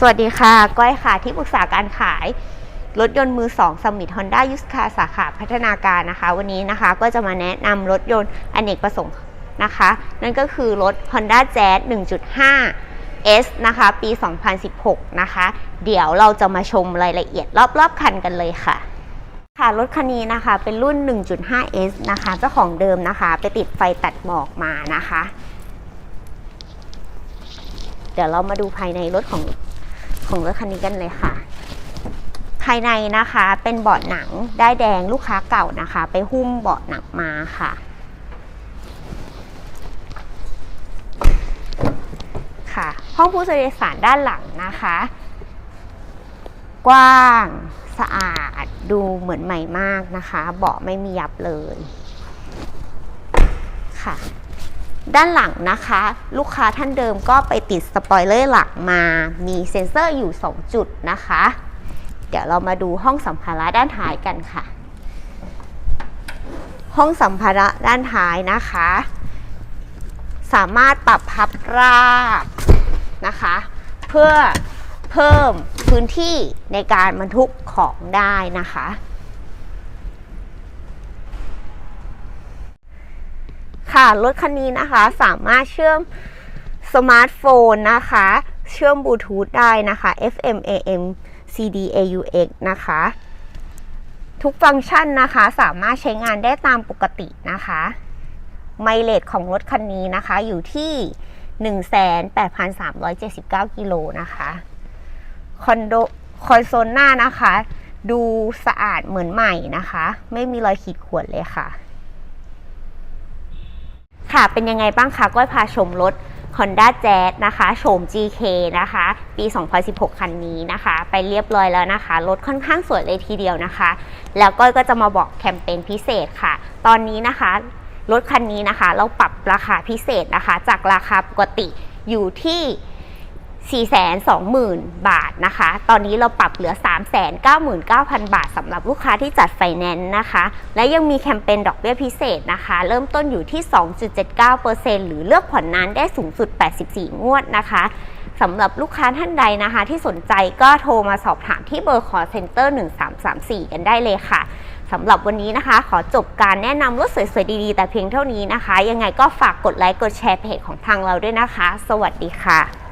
สวัสดีค่ะ ก้อยค่ะ ที่ปรึกษาการขาย รถยนต์มือ2สมิธฮอนด้ายุสคาสาขาพัฒนาการนะคะ วันนี้นะคะก็จะมาแนะนำรถยนต์อเนกประสงค์นะคะ นั่นก็คือรถ Honda Jazz 1.5 S นะคะ ปี 2016 นะคะ เดี๋ยวเราจะมาชมรายละเอียดรอบๆ คันกันเลยค่ะ ค่ะรถคันนี้นะคะเป็นรุ่น 1.5S นะคะ เจ้าของเดิมนะคะ ไปติดไฟตัดหมอกมานะคะ เดี๋ยวเรามาดูภายในรถของ ของรถคันนี้กันเลยค่ะ ภายในนะคะเป็นเบาะหนังได้แดงลูกค้าเก่านะคะ ไปหุ้มเบาะหนังมาค่ะ ค่ะ ห้องผู้โดยสารด้านหลังนะคะ กว้างสะอาดดูเหมือนใหม่มากนะคะ เบาะไม่มียับเลยค่ะ ด้านหลังนะคะ ลูกค้าท่านเดิมก็ไปติดสปอยเลอร์หลังมา มีเซ็นเซอร์อยู่ 2 จุดนะคะ เดี๋ยวเรามาดูห้องสัมภาระด้านท้ายกันค่ะ ห้องสัมภาระด้านท้ายนะคะ สามารถปรับพับราบนะคะ เพื่อเพิ่มพื้นที่ในการบรรทุกของได้นะคะ ค่ะ รถคันนี้นะคะสามารถเชื่อมสมาร์ทโฟนนะคะ เชื่อมบลูทูธได้นะคะ FM AM CD AUX นะคะ ทุกฟังก์ชันนะคะสามารถใช้งานได้ตามปกตินะคะ ไมเลจของรถคันนี้นะคะอยู่ที่ 18,379 กิโลนะคะคอนโดคอนโซลหน้านะคะ ดูสะอาดเหมือนใหม่นะคะ ไม่มีรอยขีดข่วนเลยค่ะ ค่ะ เป็นยังไงบ้างคะก้อยพาชมรถ Honda Jazz นะคะโฉม GK นะคะ ปี 2016 คันนี้นะคะ ไปเรียบร้อยแล้วนะคะ รถค่อนข้างสวยเลยทีเดียวนะคะ แล้วก้อยก็จะมาบอกแคมเปญพิเศษค่ะ ตอนนี้นะคะ รถคันนี้นะคะ เราปรับราคาพิเศษนะคะ จากราคาปกติอยู่ที่ 420,000 บาทนะคะ ตอนนี้เราปรับเหลือ 399,000 บาทสำหรับลูกค้าที่จัดไฟแนนซ์นะคะ และยังมีแคมเปญดอกเบี้ยพิเศษนะคะ เริ่มต้นอยู่ที่ 2.79%หรือเลือกผ่อนนานได้สูงสุด 84 งวดนะคะสำหรับลูกค้าท่านใดนะคะ ที่สนใจก็โทรมาสอบถามที่เบอร์ call center 1334 กันได้เลยค่ะสำหรับวันนี้นะคะ ขอจบการแนะนำรถสวยๆดีๆ แต่เพียงเท่านี้นะคะ ยังไงก็ฝากกดไลค์กดแชร์เพจของทางเราด้วยนะคะ สวัสดีค่ะ